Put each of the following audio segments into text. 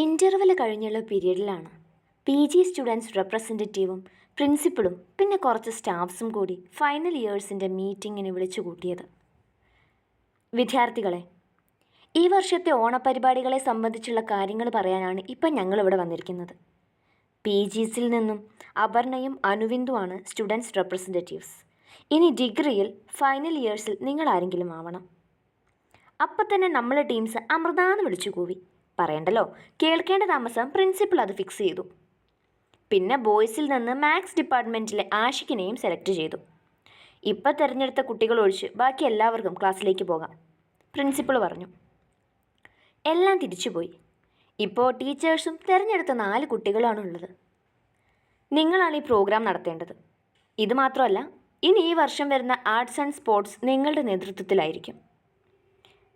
Interval കഴിഞ്ഞുള്ള പീരീഡിലാണ്. P G students റെപ്രസെന്റേറ്റീവും പ്രിൻസിപ്പളും പിന്നെ കുറച്ച് സ്റ്റാഫ്സും കൂടി ഫൈനൽ ഇയേഴ്സിന്റെ മീറ്റിങ്ങിന് വിളിച്ചു കൂട്ടിയത്. വിദ്യാർത്ഥികളെ ഈ വർഷത്തെ ഓണപരിപാടികളെ സംബന്ധിച്ചുള്ള കാര്യങ്ങൾ പറയാനാണ് ഇപ്പം ഞങ്ങളിവിടെ വന്നിരിക്കുന്നത്. പി ജിസിൽ നിന്നും അപർണയും അനുവിന്ദുവാണ് സ്റ്റുഡൻസ് റെപ്രസെന്റേറ്റീവ്സ് ഇനി ഡിഗ്രിയിൽ ഫൈനൽ ഇയേഴ്സിൽ നിങ്ങൾ ആരെങ്കിലും ആവണം. അപ്പം തന്നെ നമ്മളെ ടീംസ് അമൃതാന്ന് വിളിച്ചു കൂവി. പറയണ്ടല്ലോ. കേൾക്കേണ്ട താമസം പ്രിൻസിപ്പൾ അത് ഫിക്സ് ചെയ്തു. പിന്നെ ബോയ്സിൽ നിന്ന് മാത്സ് ഡിപ്പാർട്ട്മെന്റിലെ ആഷിക്കിനെയും സെലക്ട് ചെയ്തു. ഇപ്പം തിരഞ്ഞെടുത്ത കുട്ടികൾ ഒഴിച്ച് ബാക്കി എല്ലാവർക്കും ക്ലാസ്സിലേക്ക് പോകാം. പ്രിൻസിപ്പൾ പറഞ്ഞു. എല്ലാം തിരിച്ചുപോയി ഇപ്പോൾ ടീച്ചേഴ്സും തിരഞ്ഞെടുത്ത നാല് കുട്ടികളാണുള്ളത് നിങ്ങളാണ് ഈ പ്രോഗ്രാം നടത്തേണ്ടത്. ഇത് മാത്രമല്ല ഇനി ഈ വർഷം വരുന്ന ആർട്സ് ആൻഡ് സ്പോർട്സ് നിങ്ങളുടെ നേതൃത്വത്തിലായിരിക്കും.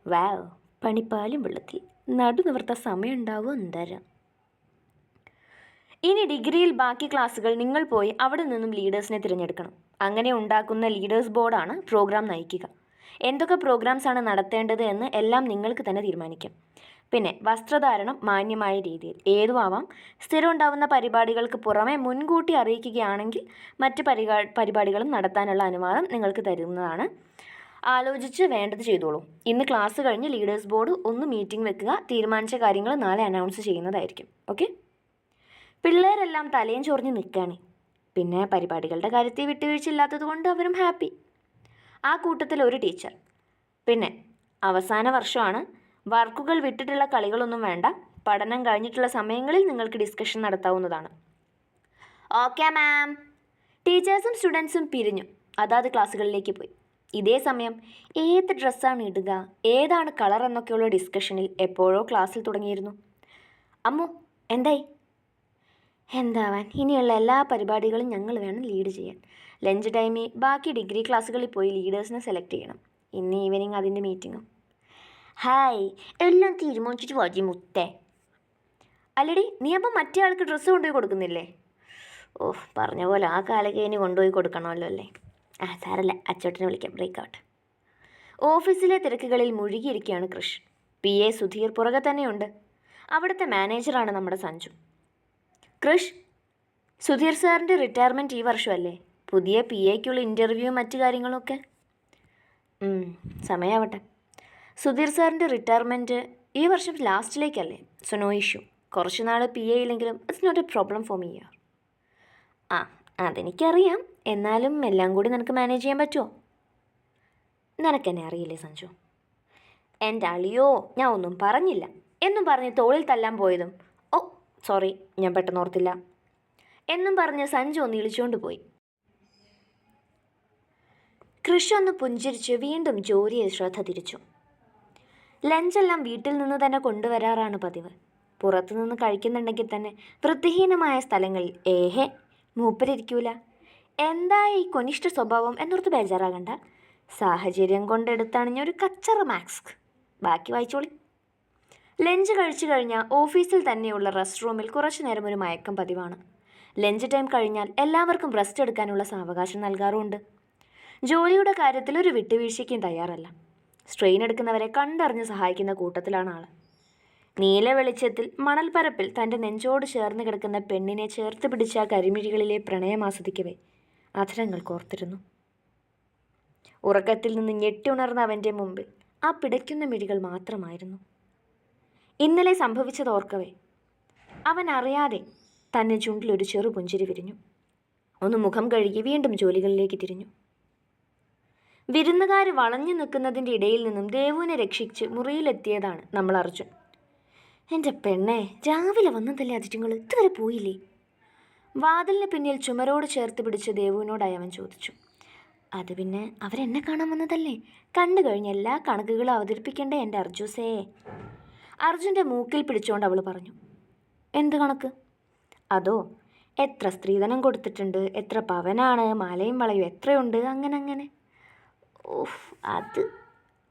വാവ് പണിപ്പാലും വെള്ളത്തിൽ. നടു നിവർത്ത സമയം ഉണ്ടാവും തരാം ഇനി ഡിഗ്രിയിൽ ബാക്കി ക്ലാസ്സുകൾ നിങ്ങൾ പോയി അവിടെ നിന്നും ലീഡേഴ്സിനെ തിരഞ്ഞെടുക്കണം. അങ്ങനെ ഉണ്ടാക്കുന്ന ലീഡേഴ്സ് ബോർഡാണ് പ്രോഗ്രാം നയിക്കുക. എന്തൊക്കെ പ്രോഗ്രാംസ് ആണ് നടത്തേണ്ടത് എന്ന് എല്ലാം നിങ്ങൾക്ക് തന്നെ തീരുമാനിക്കാം. പിന്നെ വസ്ത്രധാരണം മാന്യമായ രീതിയിൽ. ഏതുമാവാം സ്ഥിരം ഉണ്ടാവുന്ന പരിപാടികൾക്ക് പുറമെ മുൻകൂട്ടി അറിയിക്കുകയാണെങ്കിൽ മറ്റ് പരിപാ പരിപാടികളും നടത്താനുള്ള അനുവാദം നിങ്ങൾക്ക് തരുന്നതാണ്. ആലോചിച്ച് വേണ്ടത് ചെയ്തോളൂ. ഇന്ന് ക്ലാസ് കഴിഞ്ഞ് ലീഡേഴ്സ് ബോർഡ് ഒന്ന് മീറ്റിംഗ് വെക്കുക. തീരുമാനിച്ച കാര്യങ്ങൾ നാളെ അനൗൺസ് ചെയ്യുന്നതായിരിക്കും. ഓക്കെ പിള്ളേരെല്ലാം തലയും ചൊറിഞ്ഞ് നിൽക്കുകയാണ്. പിന്നെ പരിപാടികളുടെ കാര്യത്തിൽ വിട്ടുവീഴ്ചയില്ലാത്തത് കൊണ്ട് അവരും ഹാപ്പി ആ കൂട്ടത്തിൽ ഒരു ടീച്ചർ പിന്നെ അവസാന വർഷമാണ്. വർക്കുകൾ വിട്ടിട്ടുള്ള കളികളൊന്നും വേണ്ട. പഠനം കഴിഞ്ഞിട്ടുള്ള സമയങ്ങളിൽ നിങ്ങൾക്ക് ഡിസ്കഷൻ നടത്താവുന്നതാണ്. ഓക്കെ മാം ടീച്ചേഴ്സും സ്റ്റുഡൻസും പിരിഞ്ഞു. അതാത് ക്ലാസ്സുകളിലേക്ക് പോയി. ഇതേ സമയം ഏത് ഡ്രസ്സാണ് ഇടുക ഏതാണ് കളർ എന്നൊക്കെയുള്ള ഡിസ്കഷനിൽ എപ്പോഴോ ക്ലാസ്സിൽ തുടങ്ങിയിരുന്നു. അമ്മു എന്തായി? എന്താവാൻ ഇനിയുള്ള എല്ലാ പരിപാടികളും ഞങ്ങൾ വേണം ലീഡ് ചെയ്യാൻ. ലഞ്ച് ടൈമിൽ ബാക്കി ഡിഗ്രി ക്ലാസ്സുകളിൽ പോയി ലീഡേഴ്സിനെ സെലക്ട് ചെയ്യണം. ഇന്ന് ഈവനിങ് അതിന്റെ മീറ്റിങ്ങും ഹായ് എല്ലാം തീരുമാനിച്ചിട്ട് വാജി മുത്തേ. അല്ലടി നീ അപ്പം മറ്റേ ആൾക്ക് ഡ്രസ്സ് കൊണ്ടുപോയി കൊടുക്കുന്നില്ലേ? ഓ പറഞ്ഞ പോലെ ആ കാലക്കേനി കൊണ്ടുപോയി കൊടുക്കണമല്ലോ അല്ലേ? ആ സാറല്ല അച്ചോട്ടനെ വിളിക്കാം. ബ്രേക്ക് ഔട്ട് ഓഫീസിലെ തിരക്കുകളിൽ മുഴുകിയിരിക്കുകയാണ് കൃഷ്. പി. എ. സുധീർ പുറകെ തന്നെയുണ്ട്. അവിടുത്തെ മാനേജറാണ് നമ്മുടെ സഞ്ജു. കൃഷ് സുധീർ സാറിന്റെ റിട്ടയർമെന്റ് ഈ വർഷമല്ലേ? പുതിയ പി. എക്കുള്ള ഇന്റർവ്യൂ മറ്റു കാര്യങ്ങളൊക്കെ? സമയാവട്ടെ. സുധീർ സാറിന്റെ റിട്ടയർമെന്റ് ഈ വർഷം ലാസ്റ്റിലേക്കല്ലേ? So no issue. കുറച്ച് നാൾ പി. എ ഇല്ലെങ്കിലും it's not a problem for me ah അതെനിക്കറിയാം. എന്നാലും എല്ലാം കൂടി നിനക്ക് മാനേജ് ചെയ്യാൻ പറ്റുമോ നിനക്കെന്നെ അറിയില്ലേ സഞ്ജു? എന്റെ അളിയോ ഞാൻ ഒന്നും പറഞ്ഞില്ല. എന്നും പറഞ്ഞ് തോളിൽ തല്ലാൻ പോയതും ഓ സോറി ഞാൻ പെട്ടെന്ന് ഓർത്തില്ല. എന്നും പറഞ്ഞ് സഞ്ജു ഒന്ന് ഇളിച്ചുകൊണ്ട് പോയി. കൃഷി ഒന്ന് പുഞ്ചിരിച്ച് വീണ്ടും ജോലിയിൽ ശ്രദ്ധ തിരിച്ചു. ലഞ്ചെല്ലാം വീട്ടിൽ നിന്ന് തന്നെ കൊണ്ടുവരാറാണ് പതിവ്. പുറത്തുനിന്ന് കഴിക്കുന്നുണ്ടെങ്കിൽ തന്നെ വൃത്തിഹീനമായ സ്ഥലങ്ങളിൽ ഏഹേ മൂപ്പരിരിക്കൂല. എന്താ ഈ കൊനിഷ്ഠ സ്വഭാവം എന്നോർത്ത് ബേജാറാകണ്ട. സാഹചര്യം കൊണ്ടെടുത്തണിഞ്ഞ ഒരു കച്ചറ മാസ്ക്. ബാക്കി വായിച്ചോളി. ലഞ്ച് കഴിച്ചു കഴിഞ്ഞാൽ ഓഫീസിൽ തന്നെയുള്ള റെസ്റ്റ് റൂമിൽ കുറച്ചു നേരം ഒരു മയക്കം പതിവാണ്. ലഞ്ച് ടൈം കഴിഞ്ഞാൽ എല്ലാവർക്കും റെസ്റ്റ് എടുക്കാനുള്ള സാവകാശം നൽകാറുമുണ്ട്. ജോലിയുടെ കാര്യത്തിൽ ഒരു വിട്ടുവീഴ്ചയ്ക്കും തയ്യാറല്ല. സ്ട്രെയിൻ എടുക്കുന്നവരെ കണ്ടറിഞ്ഞ് സഹായിക്കുന്ന കൂട്ടത്തിലാണ് ആൾ നീല വെളിച്ചത്തിൽ മണൽപ്പരപ്പിൽ തന്റെ നെഞ്ചോട് ചേർന്ന് കിടക്കുന്ന പെണ്ണിനെ ചേർത്ത് പിടിച്ച കരിമിഴികളിലെ പ്രണയം ആസ്വദിക്കവേ. അധരങ്ങൾ കോർത്തിരുന്നു ഉറക്കത്തിൽ നിന്ന് ഞെട്ടിയുണർന്ന അവന്റെ മുമ്പിൽ ആ പിടയ്ക്കുന്ന മിഴികൾ മാത്രമായിരുന്നു. ഇന്നലെ സംഭവിച്ചത് ഓർക്കവേ. അവൻ അറിയാതെ തന്നെ ചുണ്ടിൽ ഒരു ചെറു പുഞ്ചിരി വിരിഞ്ഞു. ഒന്ന് മുഖം കഴുകി വീണ്ടും ജോലികളിലേക്ക് തിരിഞ്ഞു. വിരുന്നുകാർ വളഞ്ഞു നിൽക്കുന്നതിന്റെ ഇടയിൽ നിന്നും ദേവുവിനെ രക്ഷിച്ച് മുറിയിലെത്തിയതാണ് നമ്മൾ അർജുൻ. എന്റെ പെണ്ണെ രാവിലെ വന്നതല്ലേ അതിറ്റുങ്ങൾ ഇതുവരെ പോയില്ലേ? വാതിലിന് പിന്നിൽ ചുമരോട് ചേർത്ത് പിടിച്ച് ദേവുവിനോടായി അവൻ ചോദിച്ചു അത് പിന്നെ അവരെന്നെ കാണാൻ വന്നതല്ലേ? കണ്ടു കഴിഞ്ഞ എല്ലാ കണക്കുകളും അവതരിപ്പിക്കണ്ടേ എന്റെ അർജുസേ? അർജുന്റെ മൂക്കിൽ പിടിച്ചുകൊണ്ട് അവൾ പറഞ്ഞു എന്ത് കണക്ക്? അതോ എത്ര സ്ത്രീധനം കൊടുത്തിട്ടുണ്ട് എത്ര പവനാണ് മാലയും വളയും എത്രയുണ്ട് അങ്ങനെ അങ്ങനെ. ഓഹ് അത്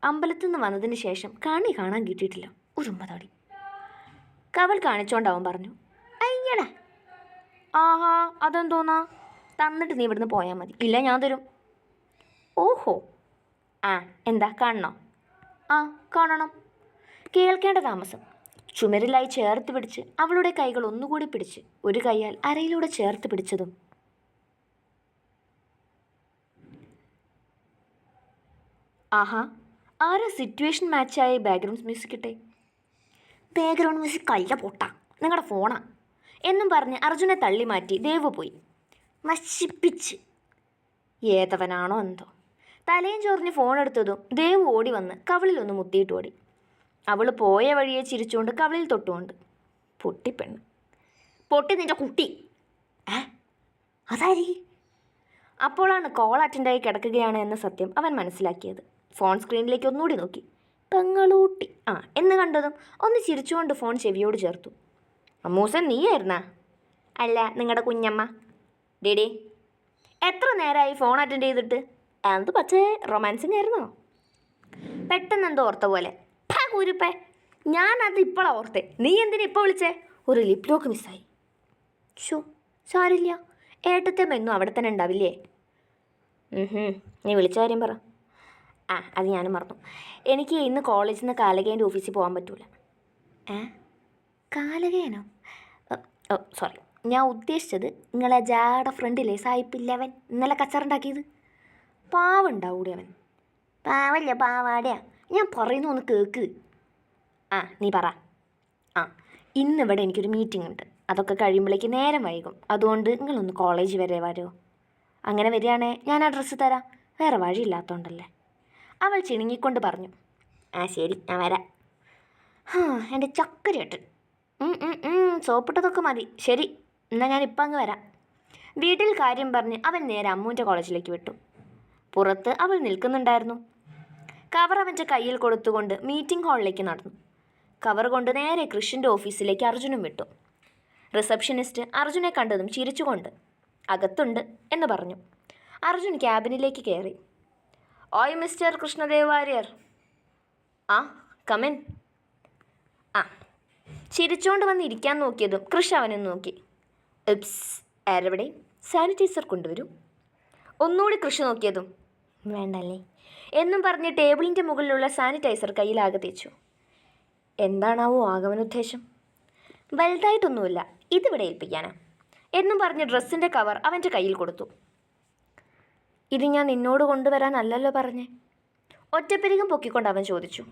അമ്പലത്തിൽ നിന്ന് വന്നതിന് ശേഷം കണി കാണാൻ കിട്ടിയിട്ടില്ല ഉറുമ്പതാടി കവൽ കാണിച്ചുകൊണ്ട് അവൻ പറഞ്ഞു അയ്യടാ ആഹാ അതെന്തോന്നാ? തന്നിട്ട് നീ ഇവിടുന്ന് പോയാൽ മതി. ഇല്ല ഞാൻ തരും. ഓഹോ. ആ എന്താ കാണണോ? ആ കാണണം. കേൾക്കേണ്ട താമസം. ചുമരിലായി ചേർത്ത് പിടിച്ച് അവളുടെ കൈകൾ ഒന്നുകൂടി പിടിച്ച് ഒരു കൈയാൽ അരയിലൂടെ ചേർത്ത് പിടിച്ചതും. ആഹാ ആരാ സിറ്റുവേഷൻ മാച്ചായ ബാക്ക്ഗ്രൗണ്ട് മ്യൂസിക് ഇട്ടെ? ബാക്ക്ഗ്രൗണ്ട് മ്യൂസിക് അല്ല പൊട്ടാ. നിങ്ങളുടെ ഫോണാ. എന്നും പറഞ്ഞ് അർജുനെ തള്ളി മാറ്റി ദേവ് പോയി. നശിപ്പിച്ച്. ഏതവനാണോ എന്തോ. തലയും ചോറിഞ്ഞ് ഫോണെടുത്തതും ദേവ് ഓടി വന്ന് കവിളിലൊന്ന് മുത്തിയിട്ട് ഓടി. അവൾ പോയ വഴിയെ ചിരിച്ചുകൊണ്ട് കവിളിൽ തൊട്ടുകൊണ്ട്. പൊട്ടിപ്പെണ്ണ് പൊട്ടി നിന്റെ കുട്ടി. ഏ? അതാരി? അപ്പോഴാണ് കോൾ അറ്റൻഡായി കിടക്കുകയാണ് എന്ന സത്യം അവൻ മനസ്സിലാക്കിയത്. ഫോൺ സ്ക്രീനിലേക്ക് ഒന്നുകൂടി നോക്കി. പെങ്ങളൂട്ടി. ആ എന്ന് കണ്ടതും ഒന്ന് ചിരിച്ചുകൊണ്ട് ഫോൺ ചെവിയോട് ചേർത്തു. അമ്മൂസൻ നീയായിരുന്നാ? അല്ല നിങ്ങളുടെ കുഞ്ഞമ്മ. ഡിഡി എത്ര നേരമായി ഫോൺ അറ്റൻഡ് ചെയ്തിട്ട്? അത് പക്ഷേ റൊമാൻസിങ് ആയിരുന്നോ? പെട്ടെന്ന് എന്തോ ഓർത്ത പോലെ. പാ കുരുപ്പേ. ഞാനത് ഇപ്പോഴാണ് ഓർത്തേ. നീ എന്തിനാ ഇപ്പോൾ വിളിച്ചേ? ഒരു ലിപ് ലോക്ക് മിസ്സായി ഷോ സാരില്ല. ഏട്ടത്തെ മെന്നും അവിടെ തന്നെ ഉണ്ടാവില്ലേ? നീ വിളിച്ച കാര്യം പറ. ആ അത് ഞാനും മറന്നു. എനിക്ക് ഇന്ന് കോളേജിൽ നിന്ന് കാലകേന്റെ ഓഫീസിൽ പോകാൻ പറ്റൂല. ഏ? കാലകേനോ ഓ സോറി ഞാൻ ഉദ്ദേശിച്ചത് നിങ്ങളെ ജാടെ ഫ്രണ്ടിലെ സായിപ്പില്ലവൻ ഇന്നലെ കച്ചറുണ്ടാക്കിയത്. പാവുണ്ടാവൂടെ അവൻ. പാവല്ല പാവാടയാ. ഞാൻ പറയുന്നു ഒന്ന് കേക്ക്. ആ നീ പറ. ആ ഇന്നിവിടെ എനിക്കൊരു മീറ്റിംഗ് ഉണ്ട് അതൊക്കെ കഴിയുമ്പോഴേക്ക് നേരം വൈകും. അതുകൊണ്ട് നിങ്ങളൊന്ന് കോളേജ് വരെ വരുമോ അങ്ങനെ വരികയാണേ ഞാൻ അഡ്രസ്സ് തരാം. വേറെ വഴിയില്ലാത്തതുകൊണ്ടല്ലേ അവൾ ചിണുങ്ങിക്കൊണ്ട് പറഞ്ഞു. ആ ശരി ഞാൻ വരാം. ഹാ എന്റെ ചക്കരേട്ടൻ. സോപ്പിട്ടതൊക്കെ മതി. ശരി എന്നാൽ ഞാൻ ഇപ്പം അങ്ങ് വരാം. വീട്ടിൽ കാര്യം പറഞ്ഞ് അവൻ നേരെ അമ്മൂന്റെ കോളേജിലേക്ക് വിട്ടു. പുറത്ത് അവൾ നിൽക്കുന്നുണ്ടായിരുന്നു. കവർ അവന്റെ കയ്യിൽ കൊടുത്തുകൊണ്ട് മീറ്റിംഗ് ഹാളിലേക്ക് നടന്നു. കവർ കൊണ്ട് നേരെ കൃഷിന്റെ ഓഫീസിലേക്ക് അർജുനും വിട്ടു. റിസപ്ഷനിസ്റ്റ് അർജുനെ കണ്ടതും ചിരിച്ചുകൊണ്ട് അകത്തുണ്ട് എന്ന് പറഞ്ഞു. അർജുൻ ക്യാബിനിലേക്ക് കയറി. ഓയ് മിസ്റ്റർ കൃഷ്ണദേവ് വാര്യർ. ആ കമൻ ആ ചിരിച്ചുകൊണ്ട് വന്ന് ഇരിക്കാൻ നോക്കിയതും കൃഷ് അവനെ നോക്കി. ഇപ്സ് ആരവിടെ? സാനിറ്റൈസർ കൊണ്ടുവരൂ. ഒന്നുകൂടി കൃഷി നോക്കിയതും വേണ്ടല്ലേ? എന്നും പറഞ്ഞ് ടേബിളിന്റെ മുകളിലുള്ള സാനിറ്റൈസർ കയ്യിലാകെ തേച്ചു. എന്താണാവോ ആഗമനുദ്ദേശം? വലുതായിട്ടൊന്നുമില്ല. ഇതിവിടെ ഏൽപ്പിക്കാനാ. എന്നും പറഞ്ഞ് ഡ്രസ്സിന്റെ കവർ അവന്റെ കയ്യിൽ കൊടുത്തു. ഇത് ഞാൻ നിന്നോട് കൊണ്ടുവരാനല്ലല്ലോ പറഞ്ഞേ? ഒറ്റപ്പെരികം പൊക്കിക്കൊണ്ട് അവൻ ചോദിച്ചു.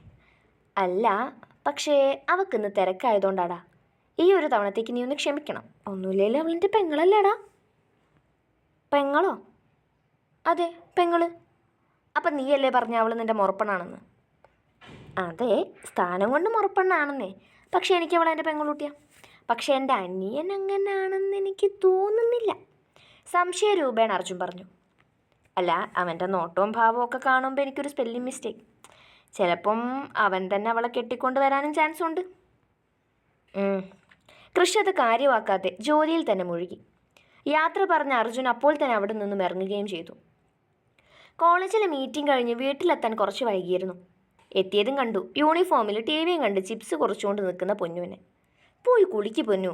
അല്ല പക്ഷേ അവക്കിന്ന് തിരക്കായതുകൊണ്ടാടാ. ഈ ഒരു തവണത്തേക്ക് നീ ഒന്ന് ക്ഷമിക്കണം. ഒന്നുമില്ലല്ലോ അവളിന്റെ പെങ്ങളല്ലേടാ. പെങ്ങളോ? അതെ പെങ്ങൾ. അപ്പം നീയല്ലേ പറഞ്ഞ അവൾ നിന്റെ മുറപ്പണാണെന്ന്? അതെ സ്ഥാനം കൊണ്ട് മുറപ്പെണ്ണാണെന്നേ. പക്ഷെ എനിക്ക് അവൾ എന്റെ പെങ്ങളൂട്ടിയാ. പക്ഷെ എന്റെ അനിയൻ അങ്ങനാണെന്ന് എനിക്ക് തോന്നുന്നില്ല. സംശയ രൂപേണ അർജുൻ പറഞ്ഞു. അല്ല അവന്റെ നോട്ടവും ഭാവവും ഒക്കെ കാണുമ്പോൾ എനിക്കൊരു സ്പെല്ലിംഗ് മിസ്റ്റേക്ക് ചിലപ്പം അവൻ തന്നെ അവളെ കെട്ടിക്കൊണ്ട് വരാനും ചാൻസ് ഉണ്ട്. കൃഷി അത് കാര്യമാക്കാതെ ജോലിയിൽ തന്നെ മുഴുകി. യാത്ര പറഞ്ഞ അർജുൻ അപ്പോൾ തന്നെ അവിടെ നിന്നും ഇറങ്ങുകയും ചെയ്തു. കോളേജിലെ മീറ്റിംഗ് കഴിഞ്ഞ് വീട്ടിലെത്താൻ കുറച്ച് വൈകിയിരുന്നു. എത്തിയതും കണ്ടു. യൂണിഫോമിൽ ടി വിയും കണ്ട് ചിപ്സ് കുറച്ചുകൊണ്ട് നിൽക്കുന്ന പൊന്നുവിനെ. പോയി കുളിക്ക് പൊന്നു.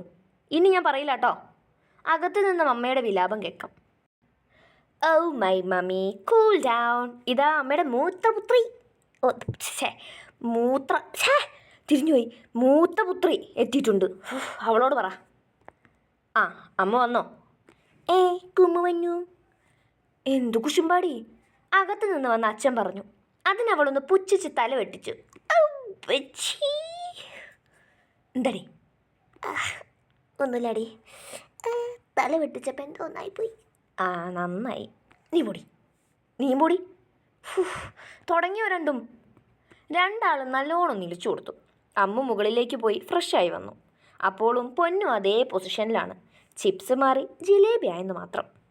ഇനി ഞാൻ പറയില്ല കേട്ടോ അകത്ത് നിന്നും അമ്മയുടെ വിലാപം കേൾക്കാം. Oh my mummy cool down ഇതാ അമ്മയുടെ മൂത്രപുത്രി ഓ ഛേ മൂത്ര ഛേ തിരിഞ്ഞുപോയി. മൂത്ത പുത്രി എത്തിയിട്ടുണ്ട്. അവളോട് പറ. ആ അമ്മ വന്നോ? ഏ കുമ്മ വന്നു. എന്തു കുശുമ്പാടി? അകത്ത് നിന്ന് വന്ന അച്ഛൻ പറഞ്ഞു. അതിനവളൊന്ന് പുച്ഛിച്ച് തല വെട്ടിച്ചു. എന്താടി? ഒന്നുമില്ലാടി. തല വെട്ടിച്ചപ്പോൾ എന്തോ ഒന്നായിപ്പോയി. ആ നന്നായി. നീ പൊടി. നീ പൊടി. തുടങ്ങിയോ രണ്ടും രണ്ടാളും നല്ലോണം നിലിച്ചു കൊടുത്തു. അമ്മ മുകളിലേക്ക് പോയി ഫ്രഷായി വന്നു. അപ്പോഴും പൊന്നും അതേ പൊസിഷനിലാണ് ചിപ്സ് മാറി ജിലേബി ആയെന്ന് മാത്രം.